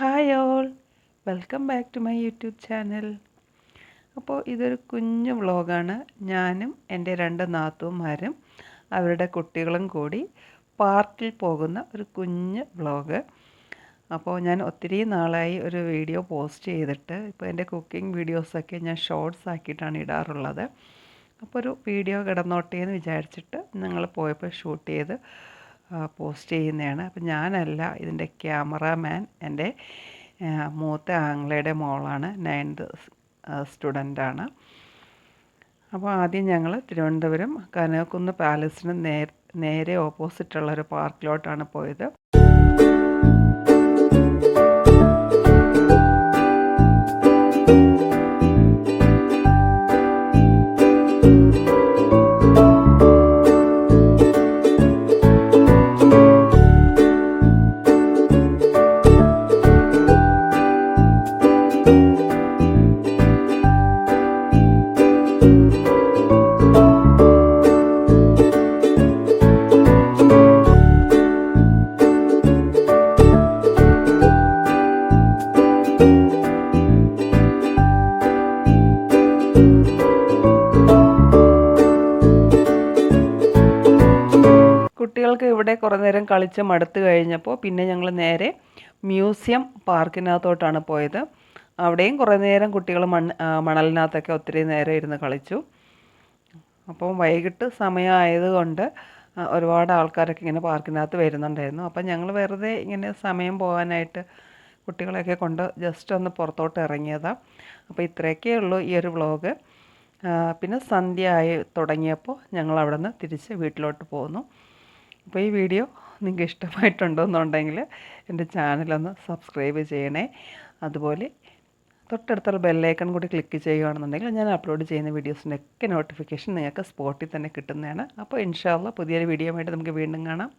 Hi all welcome back to my YouTube channel അപ്പോൾ ഇതൊരു കുഞ്ഞു വ്ളോഗാണ്. ഞാനും എന്റെ രണ്ട് നാത്തൂന്മാരും അവരുടെ കുട്ടികളും കൂടി പാർക്കിൽ പോകുന്ന ഒരു കുഞ്ഞ് വ്ളോഗ്. അപ്പോൾ ഞാൻ ഒത്തിരി നാളായി ഒരു വീഡിയോ പോസ്റ്റ് ചെയ്തിട്ട് ഇപ്പോൾ എന്റെ കുക്കിംഗ് വീഡിയോസൊക്കെ ഞാൻ ഷോർട്സ് ആക്കിയിട്ടാണ് ഇടാറുള്ളത്. അപ്പോൾ ഒരു വീഡിയോ കിടന്നോട്ടേ എന്ന് വിചാരിച്ചിട്ട് ഞങ്ങൾ പോയപ്പോൾ ഷൂട്ട് ചെയ്ത് പോസ്റ്റ് ചെയ്യുന്നതാണ്. അപ്പം ഞാനല്ല ഇതിന്റെ ക്യാമറാമാൻ എന്റെ മൂത്ത ആംഗ്ലയുടെ മോളാണ്. നയൻത് സ്റ്റുഡന്റാണ്. അപ്പോൾ ആദ്യം ഞങ്ങൾ തിരുവനന്തപുരം കനകക്കുന്ന് പാലസിന് നേരെ നേരെ ഓപ്പോസിറ്റുള്ള ഒരു പാർക്കിലോട്ടാണ് പോയത്. കുട്ടികൾക്ക് ഇവിടെ കുറേ നേരം കളിച്ച് മടുത്ത് കഴിഞ്ഞപ്പോൾ പിന്നെ ഞങ്ങൾ നേരെ മ്യൂസിയം പാർക്കിനകത്തോട്ടാണ് പോയത്. അവിടെയും കുറേ നേരം കുട്ടികൾ മണ്ണ് മണലിനകത്തൊക്കെ ഒത്തിരി നേരം ഇരുന്ന് കളിച്ചു. അപ്പം വൈകിട്ട് സമയമായതുകൊണ്ട് ഒരുപാട് ആൾക്കാരൊക്കെ ഇങ്ങനെ പാർക്കിനകത്ത് വരുന്നുണ്ടായിരുന്നു. അപ്പം ഞങ്ങൾ വെറുതെ ഇങ്ങനെ സമയം പോകാനായിട്ട് കുട്ടികളെയൊക്കെ കൊണ്ട് ജസ്റ്റ് ഒന്ന് പുറത്തോട്ട് ഇറങ്ങിയതാണ് അപ്പോൾ ഇത്രയൊക്കെ ഉള്ളൂ ഈ ഒരു വ്ളോഗ് പിന്നെ സന്ധ്യ ആയി തുടങ്ങിയപ്പോൾ ഞങ്ങൾ അവിടെ നിന്ന് തിരിച്ച് വീട്ടിലോട്ട് പോന്നു. അപ്പോൾ ഈ വീഡിയോ നിങ്ങൾക്ക് ഇഷ്ടമായിട്ടുണ്ടോയെന്നുണ്ടെങ്കിൽ എന്റെ ചാനലൊന്ന് സബ്സ്ക്രൈബ് ചെയ്യണേ. അതുപോലെ തൊട്ടടുത്തുള്ള ബെല്ലൈക്കൺ കൂടി ക്ലിക്ക് ചെയ്യുകയാണെന്നുണ്ടെങ്കിൽ ഞാൻ അപ്ലോഡ് ചെയ്യുന്ന വീഡിയോസിന്റെ ഒക്കെ നോട്ടിഫിക്കേഷൻ നിങ്ങൾക്ക് സ്പോട്ടിൽ തന്നെ കിട്ടുന്നതാണ്. അപ്പോൾ ഇൻഷാല്ല പുതിയൊരു വീഡിയോ ആയിട്ട് നമുക്ക് വീണ്ടും കാണാം.